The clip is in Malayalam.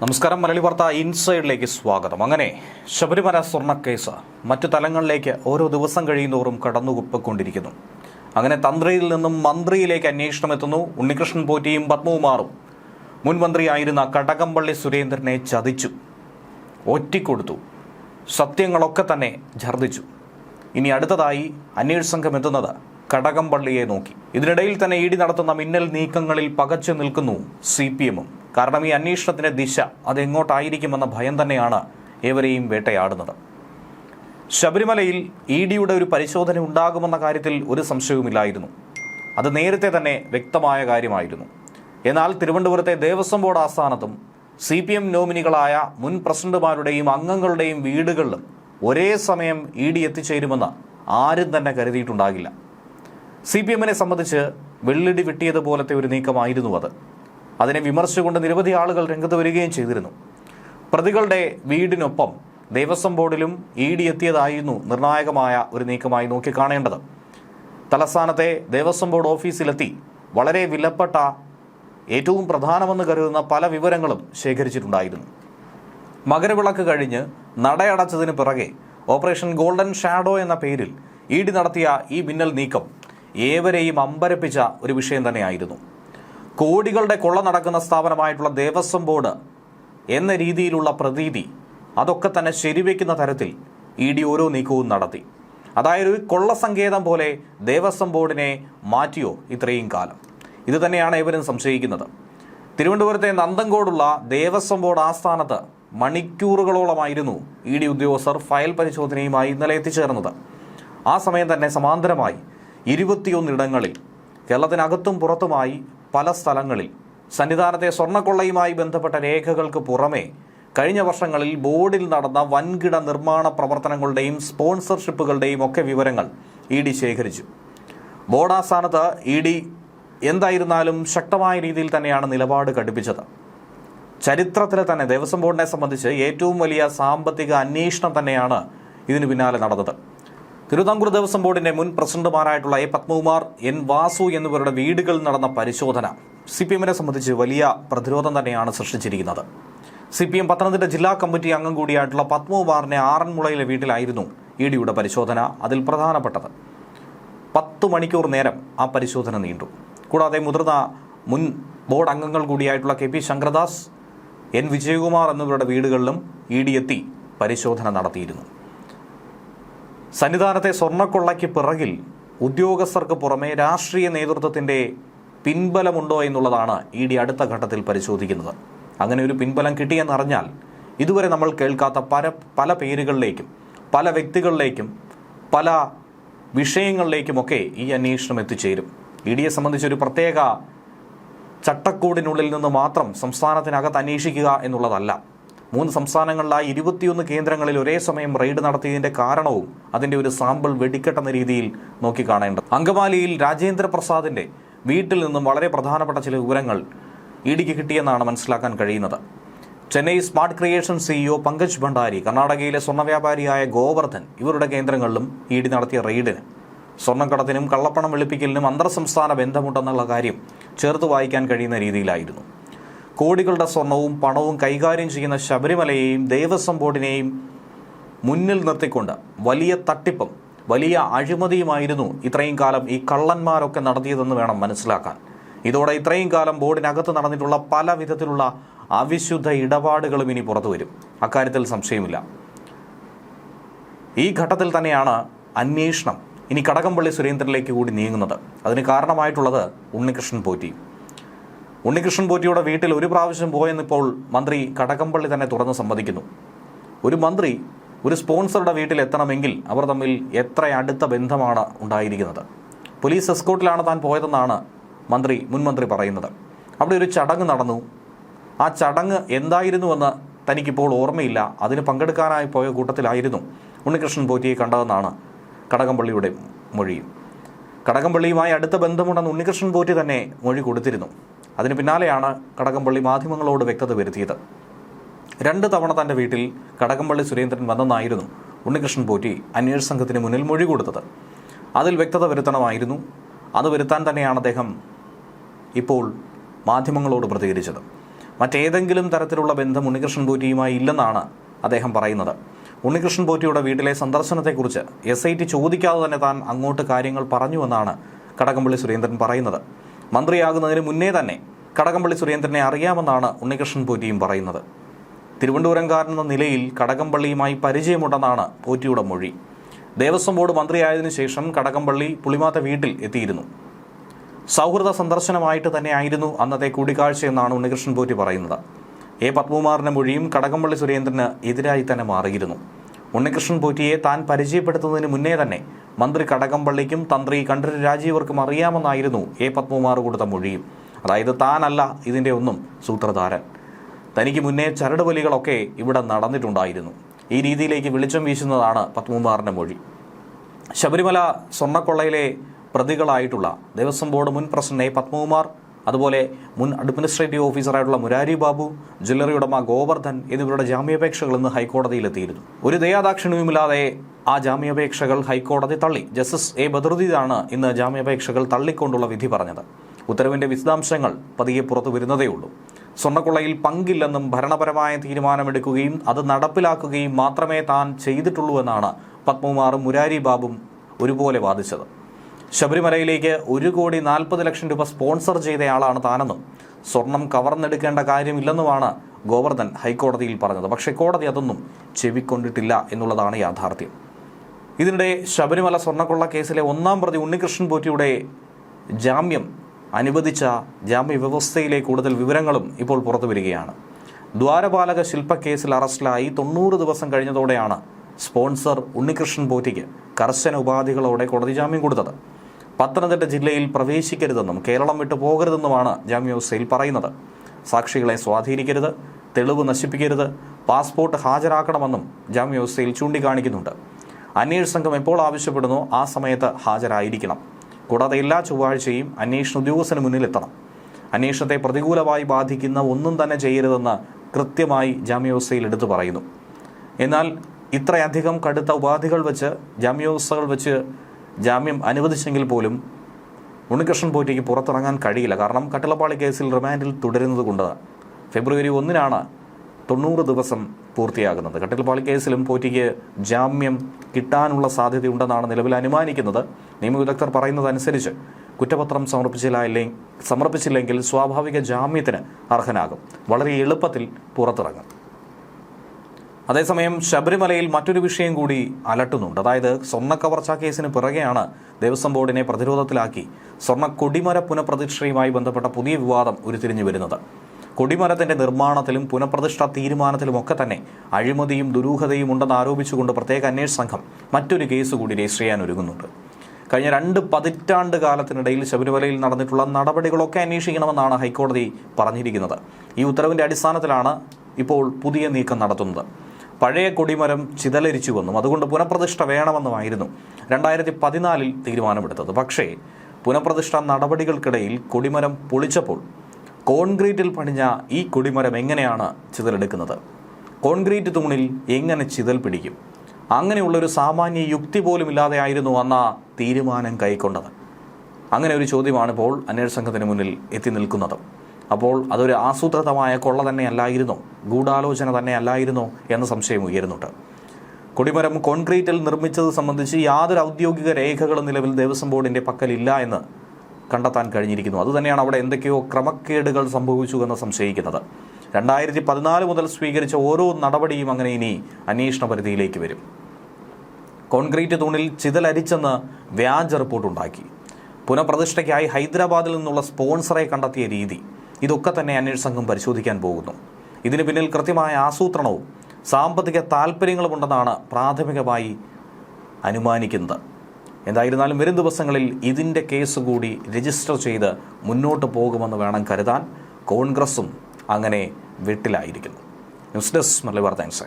നമസ്കാരം. മലയാളി വാർത്ത ഇൻസൈഡിലേക്ക് സ്വാഗതം. അങ്ങനെ ശബരിമല സ്വർണക്കേസ് മറ്റു തലങ്ങളിലേക്ക് ഓരോ ദിവസം കഴിയുന്തോറും കടന്നുകുപ്പിക്കൊണ്ടിരിക്കുന്നു. അങ്ങനെ തന്ത്രിയിൽ നിന്നും മന്ത്രിയിലേക്ക് അന്വേഷണം എത്തുന്നു. ഉണ്ണികൃഷ്ണൻ പോറ്റിയും പത്മകുമാറും മുൻ മന്ത്രിയായിരുന്ന കടകംപള്ളി സുരേന്ദ്രനെ ചതിച്ചു. ഒറ്റിക്കൊടുത്തു. സത്യങ്ങളൊക്കെ തന്നെ ഛർദ്ദിച്ചു. ഇനി അടുത്തതായി അന്വേഷണ സംഘം എത്തുന്നത് കടകംപള്ളിയെ നോക്കി. ഇതിനിടയിൽ തന്നെ ഇ ഡി നടത്തുന്ന മിന്നൽ നീക്കങ്ങളിൽ പകച്ചു നിൽക്കുന്നു സി പി എമ്മും. കാരണം ഈ അന്വേഷണത്തിന്റെ ദിശ അതെങ്ങോട്ടായിരിക്കുമെന്ന ഭയം തന്നെയാണ് ഏവരെയും വേട്ടയാടുന്നത്. ശബരിമലയിൽ ഇ ഡിയുടെ ഒരു പരിശോധന ഉണ്ടാകുമെന്ന കാര്യത്തിൽ ഒരു സംശയവുമില്ലായിരുന്നു. അത് നേരത്തെ തന്നെ വ്യക്തമായ കാര്യമായിരുന്നു. എന്നാൽ തിരുവനന്തപുരത്തെ ദേവസ്വം ബോർഡ് ആസ്ഥാനത്തും സി പി എം നോമിനികളായ മുൻ പ്രസിഡന്റുമാരുടെയും അംഗങ്ങളുടെയും വീടുകളിലും ഒരേ സമയം ഇ ഡി എത്തിച്ചേരുമെന്ന് ആരും തന്നെ കരുതിയിട്ടുണ്ടാകില്ല. സി പി എമ്മിനെ സംബന്ധിച്ച് വെള്ളിടി വെട്ടിയതുപോലത്തെ ഒരു നീക്കമായിരുന്നു അത്. അതിനെ വിമർശിച്ചുകൊണ്ട് നിരവധി ആളുകൾ രംഗത്ത് വരികയും ചെയ്തിരുന്നു. പ്രതികളുടെ വീടിനൊപ്പം ദേവസ്വം ബോർഡിലും ഇ ഡി എത്തിയതായിരുന്നു നിർണായകമായ ഒരു നീക്കമായി നോക്കിക്കാണേണ്ടത്. തലസ്ഥാനത്തെ ദേവസ്വം ബോർഡ് ഓഫീസിലെത്തി വളരെ വിലപ്പെട്ട ഏറ്റവും പ്രധാനമെന്ന് കരുതുന്ന പല വിവരങ്ങളും ശേഖരിച്ചിട്ടുണ്ടായിരുന്നു. മകരവിളക്ക് കഴിഞ്ഞ് നടയടച്ചതിന് പിറകെ ഓപ്പറേഷൻ ഗോൾഡൻ ഷാഡോ എന്ന പേരിൽ ഇ ഡി നടത്തിയ ഈ മിന്നൽ നീക്കം ഏവരെയും അമ്പരപ്പിച്ച ഒരു വിഷയം തന്നെയായിരുന്നു. കോടികളുടെ കൊള്ള നടക്കുന്ന സ്ഥാപനമായിട്ടുള്ള ദേവസ്വം ബോർഡ് എന്ന രീതിയിലുള്ള പ്രതീതി അതൊക്കെ തന്നെ ശരിവെക്കുന്ന തരത്തിൽ ഇ ഡി ഓരോ നീക്കവും നടത്തി. അതായത് ഒരു കൊള്ള സങ്കേതം പോലെ ദേവസ്വം ബോർഡിനെ മാറ്റിയോ ഇത്രയും കാലം. ഇത് തന്നെയാണ് ഇവരും സംശയിക്കുന്നത്. തിരുവനന്തപുരത്തെ നന്തങ്കോടുള്ള ദേവസ്വം ബോർഡ് ആസ്ഥാനത്ത് മണിക്കൂറുകളോളമായിരുന്നു ഇ ഡി ഉദ്യോഗസ്ഥർ ഫയൽ പരിശോധനയുമായി ഇന്നലെ എത്തിച്ചേർന്നത്. ആ സമയം തന്നെ സമാന്തരമായി ഇരുപത്തിയൊന്നിടങ്ങളിൽ കേരളത്തിനകത്തും പുറത്തുമായി പല സ്ഥലങ്ങളിൽ സന്നിധാനത്തെ സ്വർണക്കൊള്ളയുമായി ബന്ധപ്പെട്ട രേഖകൾക്ക് പുറമെ കഴിഞ്ഞ വർഷങ്ങളിൽ ബോർഡിൽ നടന്ന വൻകിട നിർമ്മാണ പ്രവർത്തനങ്ങളുടെയും സ്പോൺസർഷിപ്പുകളുടെയും ഒക്കെ വിവരങ്ങൾ ഇ ഡി ശേഖരിച്ചു. ബോർഡ് ആസ്ഥാനത്ത് ഇ ഡി എന്തായിരുന്നാലും ശക്തമായ രീതിയിൽ തന്നെയാണ് നിലപാട് ഘടിപ്പിച്ചത്. ചരിത്രത്തിലെ തന്നെ ദേവസ്വം ബോർഡിനെ സംബന്ധിച്ച് ഏറ്റവും വലിയ സാമ്പത്തിക അന്വേഷണം തന്നെയാണ് ഇതിനു പിന്നാലെ നടന്നത്. തിരുവിതാംകൂർ ദേവസ്വം ബോർഡിന്റെ മുൻ പ്രസിഡന്റുമാരായിട്ടുള്ള എ പത്മകുമാർ എൻ വാസു എന്നിവരുടെ വീടുകളിൽ നടന്ന പരിശോധന സി പി എമ്മിനെ സംബന്ധിച്ച് വലിയ പ്രതിരോധം തന്നെയാണ് സൃഷ്ടിച്ചിരിക്കുന്നത്. സി പി എം പത്തനംതിട്ട ജില്ലാ കമ്മിറ്റി അംഗം കൂടിയായിട്ടുള്ള പത്മകുമാറിനെ ആറന്മുളയിലെ വീട്ടിലായിരുന്നു ഇ ഡിയുടെ പരിശോധന അതിൽ പ്രധാനപ്പെട്ടത്. പത്ത് മണിക്കൂർ നേരം ആ പരിശോധന നീണ്ടു. കൂടാതെ മുതിർന്ന മുൻ ബോർഡ് അംഗങ്ങൾ കൂടിയായിട്ടുള്ള K P Sankaradas N Vijayakumar എന്നിവരുടെ വീടുകളിലും ഇ ഡി എത്തി പരിശോധന നടത്തിയിരുന്നു. സന്നിധാനത്തെ സ്വർണക്കൊള്ളയ്ക്ക് പിറകിൽ ഉദ്യോഗസ്ഥർക്ക് പുറമെ രാഷ്ട്രീയ നേതൃത്വത്തിന്റെ പിൻബലമുണ്ടോ എന്നുള്ളതാണ് ഇ ഡി അടുത്ത ഘട്ടത്തിൽ പരിശോധിക്കുന്നത്. അങ്ങനെ ഒരു പിൻബലം കിട്ടിയെന്നറിഞ്ഞാൽ ഇതുവരെ നമ്മൾ കേൾക്കാത്ത പല പല പേരുകളിലേക്കും പല വ്യക്തികളിലേക്കും പല വിഷയങ്ങളിലേക്കുമൊക്കെ ഈ അന്വേഷണം എത്തിച്ചേരും. ഇ ഡിയെ സംബന്ധിച്ചൊരു പ്രത്യേക ചട്ടക്കൂടിനുള്ളിൽ നിന്ന് മാത്രം സംസ്ഥാനത്തിനകത്ത് അന്വേഷിക്കുക എന്നുള്ളതല്ല. മൂന്ന് സംസ്ഥാനങ്ങളിലായി ഇരുപത്തിയൊന്ന് കേന്ദ്രങ്ങളിൽ ഒരേ സമയം റെയ്ഡ് നടത്തിയതിന്റെ കാരണവും അതിന്റെ ഒരു സാമ്പിൾ വെടിക്കെട്ടെന്ന രീതിയിൽ നോക്കിക്കാണേണ്ടത്. അങ്കമാലിയിൽ രാജേന്ദ്ര പ്രസാദിന്റെ വീട്ടിൽ നിന്നും വളരെ പ്രധാനപ്പെട്ട ചില വിവരങ്ങൾ ഇ ഡിക്ക് കിട്ടിയെന്നാണ് മനസ്സിലാക്കാൻ കഴിയുന്നത്. Chennai smart creation CEO Pankaj Bhandari കർണാടകയിലെ സ്വർണ വ്യാപാരിയായ ഗോവർദ്ധൻ ഇവരുടെ കേന്ദ്രങ്ങളിലും ഇ ഡി നടത്തിയ റെയ്ഡിന്. സ്വർണക്കടത്തിനും കള്ളപ്പണം വെളുപ്പിക്കലിനും അന്തർ സംസ്ഥാന ബന്ധമുണ്ടെന്നുള്ള കാര്യം ചേർത്ത് വായിക്കാൻ കഴിയുന്ന രീതിയിലായിരുന്നു. കോടികളുടെ സ്വർണവും പണവും കൈകാര്യം ചെയ്യുന്ന ശബരിമലയെയും ദേവസ്വം ബോർഡിനെയും മുന്നിൽ നിർത്തിക്കൊണ്ട് വലിയ തട്ടിപ്പും വലിയ അഴിമതിയുമായിരുന്നു ഇത്രയും കാലം ഈ കള്ളന്മാരൊക്കെ നടത്തിയതെന്ന് വേണം മനസ്സിലാക്കാൻ. ഇതോടെ ഇത്രയും കാലം ബോർഡിനകത്ത് നടന്നിട്ടുള്ള പല വിധത്തിലുള്ള അവിശുദ്ധ ഇടപാടുകളും ഇനി പുറത്തു വരും. അക്കാര്യത്തിൽ സംശയമില്ല. ഈ ഘട്ടത്തിൽ തന്നെയാണ് അന്വേഷണം ഇനി കടകംപള്ളി സുരേന്ദ്രനിലേക്ക് കൂടി നീങ്ങുന്നത്. അതിന് കാരണമായിട്ടുള്ളത് ഉണ്ണികൃഷ്ണൻ പോറ്റി. ഉണ്ണികൃഷ്ണൻ പോറ്റിയുടെ വീട്ടിൽ ഒരു പ്രാവശ്യം പോയെന്നിപ്പോൾ മന്ത്രി കടകംപള്ളി തന്നെ തുറന്ന് സമ്മതിക്കുന്നു. ഒരു മന്ത്രി ഒരു സ്പോൺസറുടെ വീട്ടിൽ എത്തണമെങ്കിൽ അവർ തമ്മിൽ എത്ര അടുത്ത ബന്ധമാണ് ഉണ്ടായിരിക്കുന്നത്? പോലീസ് എസ്കോട്ടിലാണ് താൻ പോയതെന്നാണ് മന്ത്രി മുൻമന്ത്രി പറയുന്നത്. അവിടെ ഒരു ചടങ്ങ് നടന്നു. ആ ചടങ്ങ് എന്തായിരുന്നുവെന്ന് തനിക്കിപ്പോൾ ഓർമ്മയില്ല. അതിന് പങ്കെടുക്കാനായി പോയ കൂട്ടത്തിലായിരുന്നു ഉണ്ണികൃഷ്ണൻ പോറ്റിയെ കണ്ടതെന്നാണ് കടകംപള്ളിയുടെ മൊഴി കടകംപള്ളിയുമായി അടുത്ത ബന്ധമുണ്ടെന്ന് ഉണ്ണികൃഷ്ണൻ പോറ്റി തന്നെ മൊഴി കൊടുത്തിരുന്നു. അതിന് പിന്നാലെയാണ് കടകംപള്ളി മാധ്യമങ്ങളോട് വ്യക്തത വരുത്തിയത്. രണ്ട് തവണ തന്റെ വീട്ടിൽ കടകംപള്ളി സുരേന്ദ്രൻ വന്നെന്നായിരുന്നു ഉണ്ണികൃഷ്ണൻ പോറ്റി അന്വേഷണ സംഘത്തിന് മുന്നിൽ മൊഴി കൊടുത്തത്. അതിൽ വ്യക്തത വരുത്തണമായിരുന്നു. അത് വരുത്താൻ തന്നെയാണ് അദ്ദേഹം ഇപ്പോൾ മാധ്യമങ്ങളോട് പ്രതികരിച്ചത്. മറ്റേതെങ്കിലും തരത്തിലുള്ള ബന്ധം ഉണ്ണികൃഷ്ണൻ പോറ്റിയുമായി ഇല്ലെന്നാണ് അദ്ദേഹം പറയുന്നത്. ഉണ്ണികൃഷ്ണൻ പോറ്റിയുടെ വീട്ടിലെ സന്ദർശനത്തെക്കുറിച്ച് എസ് ഐ ടി ചോദിക്കാതെ തന്നെ താൻ അങ്ങോട്ട് കാര്യങ്ങൾ പറഞ്ഞുവെന്നാണ് കടകംപള്ളി സുരേന്ദ്രൻ പറയുന്നത്. മന്ത്രിയാകുന്നതിന് മുന്നേ തന്നെ കടകംപള്ളി സുരേന്ദ്രനെ അറിയാമെന്നാണ് ഉണ്ണികൃഷ്ണൻ പോറ്റിയും പറയുന്നത്. തിരുവനന്തപുരംകാരനെന്ന നിലയിൽ കടകംപള്ളിയുമായി പരിചയമുണ്ടെന്നാണ് പോറ്റിയുടെ മൊഴി. ദേവസ്വം ബോർഡ് മന്ത്രിയായതിനു ശേഷം കടകംപള്ളി പുളിമാത്ത വീട്ടിൽ എത്തിയിരുന്നു. സൗഹൃദ സന്ദർശനമായിട്ട് തന്നെയായിരുന്നു അന്നത്തെ കൂടിക്കാഴ്ചയെന്നാണ് ഉണ്ണികൃഷ്ണൻ പോറ്റി പറയുന്നത്. എ പത്മകുമാറിന്റെ മൊഴിയും കടകംപള്ളി സുരേന്ദ്രന് എതിരായി തന്നെ മാറിയിരുന്നു. ഉണ്ണികൃഷ്ണൻ പോറ്റിയെ താൻ പരിചയപ്പെടുത്തുന്നതിന് മുന്നേ തന്നെ മന്ത്രി കടകംപള്ളിക്കും തന്ത്രി കണ്ഠരര് രാജീവർക്കും അറിയാമെന്നായിരുന്നു എ പത്മകുമാർ കൊടുത്ത മൊഴിയും. അതായത് താനല്ല ഇതിന്റെ ഒന്നും സൂത്രധാരൻ. തനിക്ക് മുന്നേ ചരട് ചരടുവലികളൊക്കെ ഇവിടെ നടന്നിട്ടുണ്ടായിരുന്നു. ഈ രീതിയിലേക്ക് വെളിച്ചം വീശുന്നതാണ് പത്മകുമാറിന്റെ മൊഴി. ശബരിമല സ്വർണക്കൊള്ളയിലെ പ്രതികളായിട്ടുള്ള ദേവസ്വം ബോർഡ് മുൻ പ്രസിഡന്റ് പത്മകുമാർ അതുപോലെ മുൻ അഡ്മിനിസ്ട്രേറ്റീവ് ഓഫീസറായിട്ടുള്ള മുരാരി ബാബു ജ്വല്ലറി ഉടമ ഗോവർദ്ധൻ എന്നിവരുടെ ജാമ്യാപേക്ഷകൾ ഇന്ന് ഹൈക്കോടതിയിലെത്തിയിരുന്നു. ഒരു ദയാദാക്ഷിണ്യവുമില്ലാതെ ആ ജാമ്യാപേക്ഷകൾ ഹൈക്കോടതി തള്ളി. ജസ്റ്റിസ് എ ബദറുദ്ദീനാണ് ഇന്ന് ജാമ്യാപേക്ഷകൾ തള്ളിക്കൊണ്ടുള്ള വിധി പറഞ്ഞത്. ഉത്തരവിന്റെ വിശദാംശങ്ങൾ പതിയെ പുറത്തു വരുന്നതേയുള്ളൂ സ്വർണക്കൊള്ളയിൽ പങ്കില്ലെന്നും ഭരണപരമായ തീരുമാനമെടുക്കുകയും അത് നടപ്പിലാക്കുകയും മാത്രമേ താൻ ചെയ്തിട്ടുള്ളൂ എന്നാണ് പത്മകുമാറും മുരാരി ബാബും ഒരുപോലെ വാദിച്ചത്. ശബരിമലയിലേക്ക് ഒരു കോടി നാൽപ്പത് ലക്ഷം രൂപ സ്പോൺസർ ചെയ്തയാളാണ് താനെന്നും സ്വർണം കവർന്നെടുക്കേണ്ട കാര്യമില്ലെന്നുമാണ് ഗോവർദ്ധൻ ഹൈക്കോടതിയിൽ പറഞ്ഞത്. പക്ഷേ കോടതി അതൊന്നും ചെവിക്കൊണ്ടിട്ടില്ല എന്നുള്ളതാണ് യാഥാർത്ഥ്യം. ഇതിനിടെ ശബരിമല സ്വർണക്കൊള്ള കേസിലെ ഒന്നാം പ്രതി ഉണ്ണികൃഷ്ണൻ പോറ്റിയുടെ ജാമ്യം അനുവദിച്ച ജാമ്യവ്യവസ്ഥയിലെ കൂടുതൽ വിവരങ്ങളും ഇപ്പോൾ പുറത്തു വരികയാണ്. ദ്വാരപാലക ശില്പക്കേസിൽ അറസ്റ്റിലായി തൊണ്ണൂറ് ദിവസം കഴിഞ്ഞതോടെയാണ് സ്പോൺസർ ഉണ്ണികൃഷ്ണൻ പോറ്റിക്ക് കർശന ഉപാധികളോടെ കോടതി ജാമ്യം കൊടുത്തത്. പത്തനംതിട്ട ജില്ലയിൽ പ്രവേശിക്കരുതെന്നും കേരളം വിട്ടു പോകരുതെന്നുമാണ് ജാമ്യവ്യവസ്ഥയിൽ പറയുന്നത്. സാക്ഷികളെ സ്വാധീനിക്കരുത് തെളിവ് നശിപ്പിക്കരുത് പാസ്പോർട്ട് ഹാജരാക്കണമെന്നും ജാമ്യവ്യവസ്ഥയിൽ ചൂണ്ടിക്കാണിക്കുന്നുണ്ട്. അന്വേഷണ സംഘം എപ്പോൾ ആവശ്യപ്പെടുന്നോ ആ സമയത്ത് ഹാജരായിരിക്കണം. കൂടാതെ എല്ലാ ചൊവ്വാഴ്ചയും അന്വേഷണ ഉദ്യോഗസ്ഥന് മുന്നിലെത്തണം. അന്വേഷണത്തെ പ്രതികൂലമായി ബാധിക്കുന്ന ഒന്നും തന്നെ ചെയ്യരുതെന്ന് കൃത്യമായി ജാമ്യവസ്ഥയിൽ എടുത്തു പറയുന്നു. എന്നാൽ ഇത്രയധികം കടുത്ത ഉപാധികൾ വെച്ച് ജാമ്യവസ്ഥകൾ വെച്ച് ജാമ്യം അനുവദിച്ചെങ്കിൽ പോലും ഉണ്ണികൃഷ്ണൻ പോറ്റിക്ക് പുറത്തിറങ്ങാൻ കഴിയില്ല. കാരണം കട്ടിളപ്പാളി കേസിൽ റിമാൻഡിൽ തുടരുന്നത് കൊണ്ട് ഫെബ്രുവരി ഒന്നിനാണ് തൊണ്ണൂറ് ദിവസം പൂർത്തിയാകുന്നത്. കട്ടിളപ്പാളി കേസിലും പോറ്റിക്ക് ജാമ്യം കിട്ടാനുള്ള സാധ്യതയുണ്ടെന്നാണ് നിലവിൽ അനുമാനിക്കുന്നത്. നിയമവിദഗ്ധർ പറയുന്നതനുസരിച്ച് കുറ്റപത്രം സമർപ്പിച്ചില്ല സമർപ്പിച്ചില്ലെങ്കിൽ സ്വാഭാവിക ജാമ്യത്തിന് അർഹനാകും. വളരെ എളുപ്പത്തിൽ പുറത്തിറങ്ങും. അതേസമയം ശബരിമലയിൽ മറ്റൊരു വിഷയം കൂടി അലട്ടുന്നുണ്ട്. അതായത് സ്വർണ കേസിന് പിറകെയാണ് ദേവസ്വം ബോർഡിനെ പ്രതിരോധത്തിലാക്കി സ്വർണ കൊടിമര പുനഃപ്രതിഷ്ഠയുമായി ബന്ധപ്പെട്ട പുതിയ വിവാദം ഉരുത്തിരിഞ്ഞു വരുന്നത്. കൊടിമരത്തിന്റെ നിർമ്മാണത്തിലും പുനഃപ്രതിഷ്ഠ തീരുമാനത്തിലുമൊക്കെ തന്നെ അഴിമതിയും ദുരൂഹതയും ഉണ്ടെന്ന് ആരോപിച്ചുകൊണ്ട് പ്രത്യേക അന്വേഷണ സംഘം മറ്റൊരു കേസ് കൂടി രജിസ്റ്റർ ചെയ്യാൻ ഒരുങ്ങുന്നുണ്ട്. കഴിഞ്ഞ രണ്ട് പതിറ്റാണ്ട് കാലത്തിനിടയിൽ ശബരിമലയിൽ നടന്നിട്ടുള്ള നടപടികളൊക്കെ അന്വേഷിക്കണമെന്നാണ് ഹൈക്കോടതി പറഞ്ഞിരിക്കുന്നത്. ഈ ഉത്തരവിന്റെ അടിസ്ഥാനത്തിലാണ് ഇപ്പോൾ പുതിയ നീക്കം നടത്തുന്നത്. പഴയ കൊടിമരം ചിതലരിച്ചുവെന്നും അതുകൊണ്ട് പുനഃപ്രതിഷ്ഠ വേണമെന്നുമായിരുന്നു രണ്ടായിരത്തി പതിനാലിൽ തീരുമാനമെടുത്തത്. പക്ഷേ പുനഃപ്രതിഷ്ഠ നടപടികൾക്കിടയിൽ കൊടിമരം പൊളിച്ചപ്പോൾ കോൺക്രീറ്റിൽ പണിഞ്ഞ ഈ കൊടിമരം എങ്ങനെയാണ് ചിതലെടുക്കുന്നത്? കോൺക്രീറ്റ് തൂണിൽ എങ്ങനെ ചിതൽ പിടിക്കും? അങ്ങനെയുള്ളൊരു സാമാന്യ യുക്തി പോലും ഇല്ലാതെയായിരുന്നു അന്ന് തീരുമാനം കൈക്കൊണ്ടത്. അങ്ങനെ ഒരു ചോദ്യമാണ് ഇപ്പോൾ അന്വേഷണ സംഘത്തിന് മുന്നിൽ എത്തി നിൽക്കുന്നത്. അപ്പോൾ അതൊരു ആസൂത്രിതമായ കൊള്ള തന്നെ അല്ലായിരുന്നോ ഗൂഢാലോചന തന്നെ അല്ലായിരുന്നോ എന്ന സംശയം ഉയരുന്നുണ്ട്. കൊടിമരം കോൺക്രീറ്റിൽ നിർമ്മിച്ചത് സംബന്ധിച്ച് യാതൊരു ഔദ്യോഗിക രേഖകളും നിലവിൽ ദേവസ്വം ബോർഡിന്റെ പക്കലില്ല എന്ന് കണ്ടെത്താൻ കഴിഞ്ഞിരിക്കുന്നു. അതുതന്നെയാണ് അവിടെ എന്തൊക്കെയോ ക്രമക്കേടുകൾ സംഭവിച്ചു എന്ന് സംശയിക്കുന്നത്. രണ്ടായിരത്തി പതിനാല് മുതൽ സ്വീകരിച്ച ഓരോ നടപടിയും അങ്ങനെ ഇനി അന്വേഷണ പരിധിയിലേക്ക് വരും. കോൺക്രീറ്റ് തൂണിൽ ചിതലരിച്ചെന്ന് വ്യാജ റിപ്പോർട്ടുണ്ടാക്കി. പുനഃപ്രതിഷ്ഠയ്ക്കായി ഹൈദരാബാദിൽ നിന്നുള്ള സ്പോൺസറെ കണ്ടെത്തിയ രീതി. ഇതൊക്കെ തന്നെ അന്വേഷണ സംഘം പരിശോധിക്കാൻ പോകുന്നു. ഇതിന് പിന്നിൽ കൃത്യമായ ആസൂത്രണവും സാമ്പത്തിക താല്പര്യങ്ങളുമുണ്ടെന്നാണ് പ്രാഥമികമായി അനുമാനിക്കുന്നത്. എന്തായിരുന്നാലും വരും ദിവസങ്ങളിൽ ഇതിന്റെ കേസ് കൂടി രജിസ്റ്റർ ചെയ്ത് മുന്നോട്ട് പോകുമെന്ന് വേണം കരുതാൻ കോൺഗ്രസും അങ്ങനെ വെട്ടിലായിരിക്കുന്നു. News desk Malabar Times